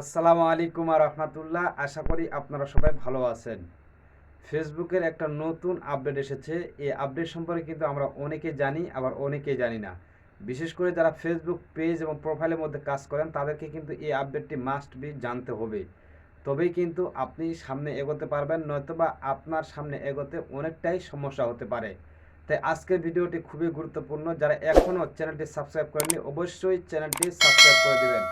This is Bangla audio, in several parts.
আসসালামু আলাইকুম আর রহমতুল্লাহ। আশা করি আপনারা সবাই ভালো আছেন। ফেসবুকের একটা নতুন আপডেট এসেছে। এই আপডেট সম্পর্কে কিন্তু আমরা অনেকে জানি, আবার অনেকে জানি না। বিশেষ করে যারা ফেসবুক পেজ এবং প্রোফাইলের মধ্যে কাজ করেন, তাদেরকে কিন্তু এই আপডেটটি মাস্ট বি জানতে হবে। তবেই কিন্তু আপনি সামনে এগোতে পারবেন, নয়তোবা আপনার সামনে এগোতে অনেকটাই সমস্যা হতে পারে। তাই আজকের ভিডিওটি খুবই গুরুত্বপূর্ণ। যারা এখনও চ্যানেলটি সাবস্ক্রাইব করেননি, অবশ্যই চ্যানেলটি সাবস্ক্রাইব করে দিবেন।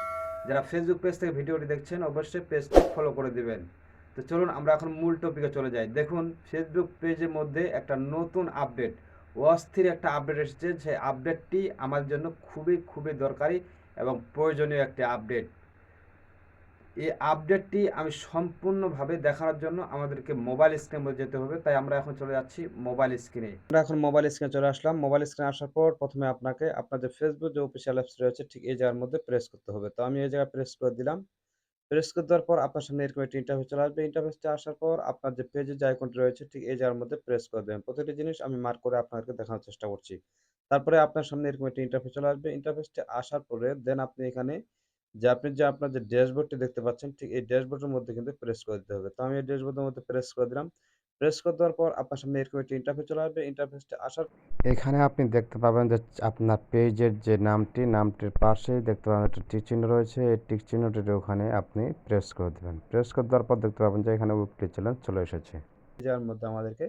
যারা ফেসবুক পেজ থেকে ভিডিওটি দেখছেন, অবশ্যই পেজটি ফলো করে দিবেন। তো চলুন আমরা এখন মূল টপিকে চলে যাই। দেখুন ফেসবুক পেজের মধ্যে একটা নতুন আপডেট অস্থির একটা আপডেট এসেছে। সেই আপডেটটি আমার জন্য খুবই খুবই দরকারি এবং প্রয়োজনীয় একটি আপডেট এই আপডেটটি আমি সম্পূর্ণভাবে দেখানোর জন্য আমাদেরকে মোবাইল স্ক্রিনে যেতে হবে। তাই আমরা এখন চলে যাচ্ছি মোবাইল স্ক্রিনে আমরা এখন মোবাইল স্ক্রিনে চলে আসলাম। মোবাইল স্ক্রিনে আসার পর প্রথমে আপনাকে আপনার যে ফেসবুক যে অফিসিয়াল অ্যাপস রয়েছে, ঠিক এই জায়গার মধ্যে প্রেস করতে হবে। তো আমি এই জায়গায় প্রেস করে দিলাম। প্রেস করে দেওয়ার পর আপনার সামনে এরকম একটি ইন্টারভিউ চলে আসবে। ইন্টারফেসটা আসার পর আপনার যে পেজের যে আইকনটি রয়েছে, ঠিক এই জায়গার মধ্যে প্রেস করে দেবেন। প্রতিটি জিনিস আমি মার্ক করে আপনাদেরকে দেখানোর চেষ্টা করছি। তারপরে আপনার সামনে এরকম একটি ইন্টারফেস চলে আসবে। ইন্টারফেসটা আসার পরে দেন আপনি এখানে যে আপনি যে আপনার যে ড্যাশবোর্ডটি দেখতে পাচ্ছেন ঠিক এই ড্যাশবোর্ডের মধ্যে কিন্তু প্রেস করে দিতে হবে। তো আমি এই ড্যাশবোর্ডের মধ্যে প্রেস করে দিলাম। প্রেস করে দেওয়ার পর আপনার সামনে এরকম একটি ইন্টারফেস চলে আসবে। ইন্টারফেসটা আসার এখানে আপনি দেখতে পাবেন যে আপনার পেজের যে নামটি নামটির পাশেই দেখতে পাবেন একটা টিক চিহ্ন রয়েছে। এই টিক চিহ্নটির ওখানে আপনি প্রেস করে দেবেন। প্রেস করে দেওয়ার পর দেখতে পাবেন যে এখানে উইকলি চ্যালেঞ্জ চলে এসেছে। জায়গার মধ্যে আমাদেরকে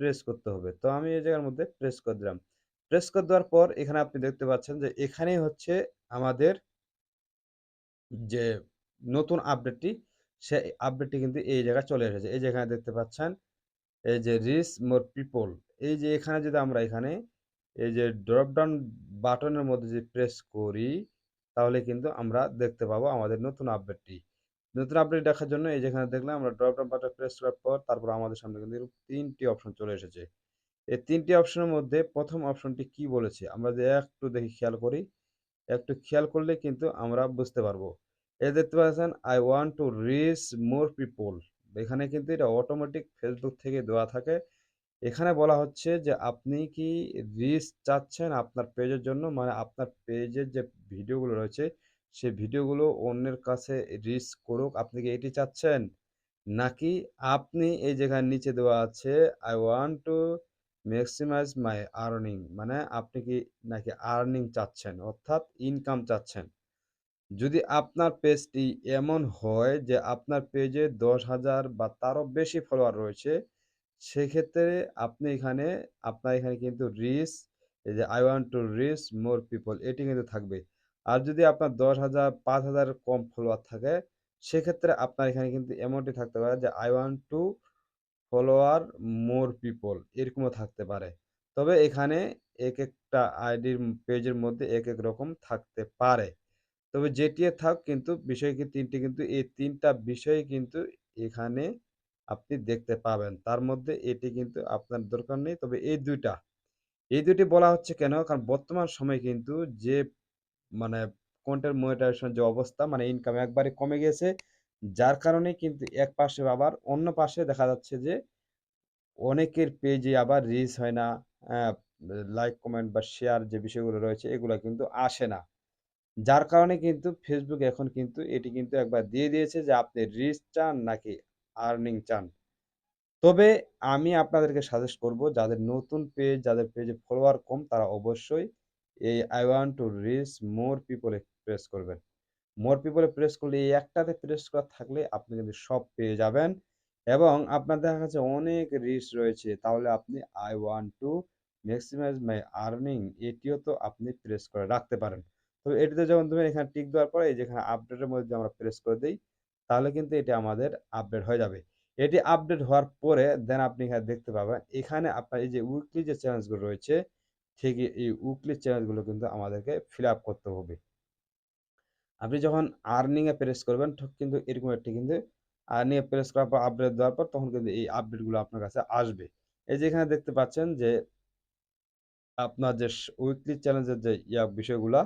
প্রেস করতে হবে। তো আমি এই জায়গার মধ্যে প্রেস করে দিলাম। প্রেস করে দেওয়ার পর এখানে আপনি দেখতে পাচ্ছেন যে এখানেই হচ্ছে আমাদের যে নতুন আপডেটটি সে আপডেটটি কিন্তু এই জায়গায় চলে এসেছে। এই যেখানে দেখতে পাচ্ছেন, এই যে রিস মোর পিপল এই যে এখানে যদি আমরা এখানে এই যে ড্রপডাউন বাটনের মধ্যে যদি প্রেস করি, তাহলে কিন্তু আমরা দেখতে পাবো আমাদের নতুন আপডেটটি নতুন আপডেট দেখার জন্য এই যেখানে দেখলাম, আমরা ড্রপডাউন বাটন প্রেস করার পর তারপর আমাদের সামনে কিন্তু তিনটি অপশন চলে এসেছে। এই তিনটি অপশনের মধ্যে প্রথম অপশনটি কি বলেছে? আমরা যে একটু দেখি, খেয়াল করি। একটু খেয়াল করলে কিন্তু আমরা বুঝতে পারব। এ দেখতে পাচ্ছেন I want to reach more people এখানে কিন্তু এটা অটোমেটিক ফেসবুক থেকে দেওয়া থাকে। এখানে বলা হচ্ছে যে, আপনি কি রিচ চাচ্ছেন আপনার পেজের জন্য? মানে আপনার পেজের যে ভিডিওগুলো রয়েছে সেই ভিডিওগুলো অন্যের কাছে রিচ করুক। আপনি কি এটি চাচ্ছেন? নাকি আপনি এই যেখানে নিচে দেওয়া আছে I want to maximize my earning মানে আপনি কি নাকি আর্নিং চাচ্ছেন, অর্থাৎ ইনকাম চাচ্ছেন। যদি আপনার পেজটি এমন হয় যে আপনার পেজে দশ হাজার বা তারও বেশি ফলোয়ার রয়েছে, সেক্ষেত্রে আপনি এখানে, আপনার এখানে কিন্তু রিচ এই যে I want to reach more people এটি কিন্তু থাকবে। আর যদি আপনার দশ হাজার, পাঁচ হাজার কম ফলোয়ার থাকে, সেক্ষেত্রে আপনার এখানে কিন্তু এমনটি থাকতে পারে যে I want to follower more people এরকমও থাকতে পারে। তবে এখানে এক একটা আইডির পেজের মধ্যে এক এক রকম থাকতে পারে। তবে যেটি থাক কিন্তু বিষয় কি তিনটি কিন্তু এই তিনটা বিষয় কিন্তু এখানে আপনি দেখতে পাবেন। তার মধ্যে এটি কিন্তু আপনার দরকার নেই। তবে এই দুইটা, এই দুটি বলা হচ্ছে কেন? কারণ বর্তমান সময়ে কিন্তু যে মানে কন্টেন্ট মনিটাইজেশন যে অবস্থা মানে ইনকাম একবারে কমে গেছে যার কারণে কিন্তু এক পাশে আবার অন্য পাশে দেখা যাচ্ছে যে, অনেকের পেজে আবার রিচ হয় না লাইক কমেন্ট বা শেয়ার যে বিষয়গুলো রয়েছে, এগুলো কিন্তু আসে না। যার কারণে কিন্তু ফেসবুক এখন কিন্তু এটি কিন্তু একবার দিয়ে দিয়েছে যে, আপনি রিচ চান নাকি আর্নিং চান। তবে আমি আপনাদেরকে সাজেস্ট করব, যাদের নতুন পেজ যাদের পেজে ফলোয়ার কম, তারা অবশ্যই এই I want to reach more পিপলে press করবেন। মোর পিপলে প্রেস করলে এই একটাতে প্রেস করা থাকলে আপনি কিন্তু সব পেয়ে যাবেন। এবং আপনার দেখা যাচ্ছে অনেক রিচ রয়েছে। তাহলে আপনি I want to maximize my earning এটিও তো আপনি প্রেস করে রাখতে পারেন। তো এটিতে যখন তুমি এখানে টিক দেওয়ার পরে এই যেখানে আপডেটের মধ্যে আমরা প্রেস করে দিই, তাহলে কিন্তু এটি আমাদের আপডেট হয়ে যাবে। এটি আপডেট হওয়ার পরে দেন আপনি এখানে দেখতে পাবেন, এখানে আপনার এই যে উইকলি যে চ্যালেঞ্জগুলো রয়েছে, ঠিক এই উইকলি চ্যালেঞ্জগুলো কিন্তু আমাদেরকে ফিল আপ করতে হবে। আপনি যখন আর্নিংয়ে প্রেস করবেন কিন্তু এরকম একটি কিন্তু আর্নিংয়ে প্রেস করার পর আপডেট দেওয়ার পর তখন কিন্তু এই আপডেটগুলো আপনার কাছে আসবে। এই যে এখানে দেখতে পাচ্ছেন যে, আপনার যে উইকলি চ্যালেঞ্জের যে ইয়া বিষয়গুলা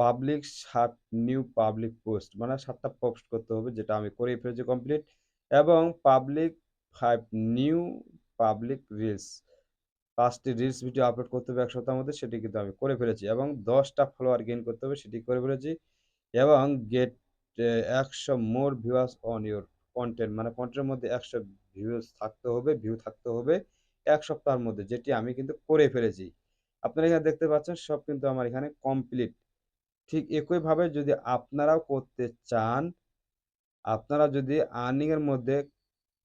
পাবলিক সাত নিউ পাবলিক পোস্ট মানে সাতটা পোস্ট করতে হবে, যেটা আমি করে ফেলেছি কমপ্লিট এবং public five new public reels পাঁচটি রিলস ভিডিও আপলোড করতে হবে এক সপ্তাহের মধ্যে, সেটি কিন্তু আমি করে ফেলেছি, এবং দশটা ফলোয়ার গেইন করতে হবে, সেটি করে ফেলেছি। এবং গেট একশো more viewers on your content মানে কনটেন্টের মধ্যে ১০০ ভিউজ থাকতে হবে, ভিউ থাকতে হবে এক সপ্তাহের মধ্যে যেটি আমি কিন্তু করে ফেলেছি। আপনারা এখানে দেখতে পাচ্ছেন সব কিন্তু আমার এখানে কমপ্লিট। ঠিক একইভাবে যদি আপনারাও করতে চান, আপনারা যদি আর্নিংয়ের মধ্যে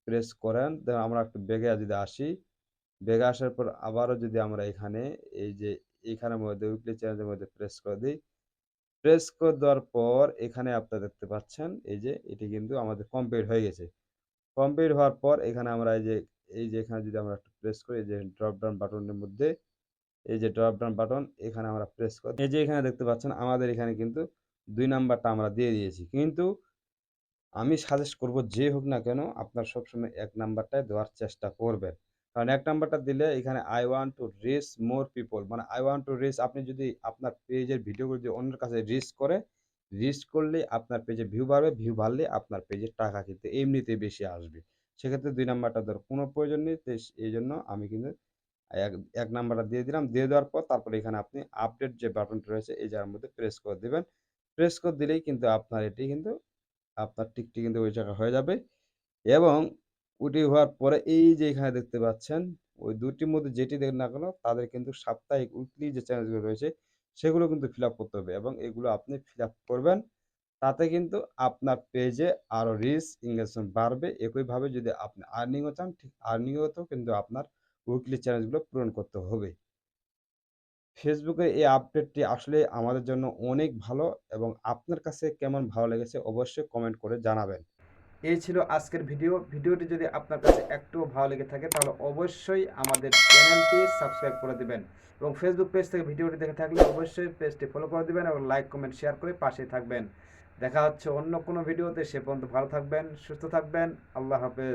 প্রেস করেন, আমরা একটু বেগে যদি আসি, বেগে আসার পর আবারও যদি আমরা এখানে এই যে এইখানের মধ্যে উইকলি চ্যালেঞ্জের মধ্যে প্রেস করে দেই। প্রেস করে দেওয়ার পর এখানে আপনারা দেখতে পাচ্ছেন, এই যে এটি কিন্তু আমাদের কমপ্লিট হয়ে গেছে। কমপ্লিট হওয়ার পর এখানে আমরা এই যে এই যে এখানে যদি আমরা প্রেস করি, এই যে ড্রপ ডাউন বাটনের মধ্যে, এই যে ড্রপ ডাউন বাটন এখানে আমরা প্রেস করি। এই যে এখানে দেখতে পাচ্ছেন, আমাদের এখানে কিন্তু দুই নাম্বারটা আমরা দিয়ে দিয়েছি। কিন্তু আমি সাজেস্ট করব যে হোক না কেন, আপনার সবসময় এক নাম্বারটাই দেওয়ার চেষ্টা করবেন। কারণ এক নাম্বারটা দিলে এখানে I want to reach more people মানে আই want টু reach আপনি যদি আপনার পেজের ভিডিওগুলো যদি অন্যের কাছে রিচ করে, রিচ করলে আপনার পেজে ভিউ বাড়বে, ভিউ বাড়লে আপনার পেজে টাকা কিন্তু এমনিতেই বেশি আসবে। সেক্ষেত্রে দুই নাম্বারটা দেওয়ার কোনো প্রয়োজন নেই। তো এইজন্য আমি কিন্তু এক ১ নাম্বারটা দিয়ে দিলাম। দিয়ে দেওয়ার পর তারপরে এখানে আপনি আপডেট যে বাটনটা রয়েছে এই জায়গার মধ্যে প্রেস করে দেবেন প্রেস করে দিলেই কিন্তু আপনার এটি কিন্তু আপনার টিকটি কিন্তু ওই জায়গায় হয়ে যাবে এবং ওটি হওয়ার পরে এই যে এখানে দেখতে পাচ্ছেন ওই দুটির মধ্যে যেটি দেন না কেন তাদের কিন্তু সাপ্তাহিক উইকলি যে চ্যালেঞ্জগুলো রয়েছে সেগুলো কিন্তু ফিল আপ করতে হবে এবং এগুলো আপনি ফিল আপ করবেন। তাতে কিন্তু আপনার পেজে আরও রিচ, এনগেজমেন্ট বাড়বে। একইভাবে যদি আপনি আর্নিংও চান ঠিক আর্নিংয়েতেও কিন্তু আপনার উইকলি চ্যালেঞ্জগুলো পূরণ করতে হবে। ফেসবুকের এই আপডেটটি আসলে আমাদের জন্য অনেক ভালো এবং আপনার কাছে কেমন ভালো লেগেছে অবশ্যই কমেন্ট করে জানাবেন। এই ছিল আজকের ভিডিও। ভিডিওটি যদি আপনার কাছে একটুও ভালো লেগে থাকে তাহলে অবশ্যই আমাদের চ্যানেলটি সাবস্ক্রাইব করে দিবেন এবং ফেসবুক পেজ থেকে ভিডিওটি দেখে থাকলে অবশ্যই পেজটি ফলো করে দিবেন এবং লাইক, কমেন্ট, শেয়ার করে পাশেই থাকবেন। দেখা হচ্ছে অন্য কোনো ভিডিওতে। সে পর্যন্ত ভালো থাকবেন, সুস্থ থাকবেন। আল্লাহ হাফেজ।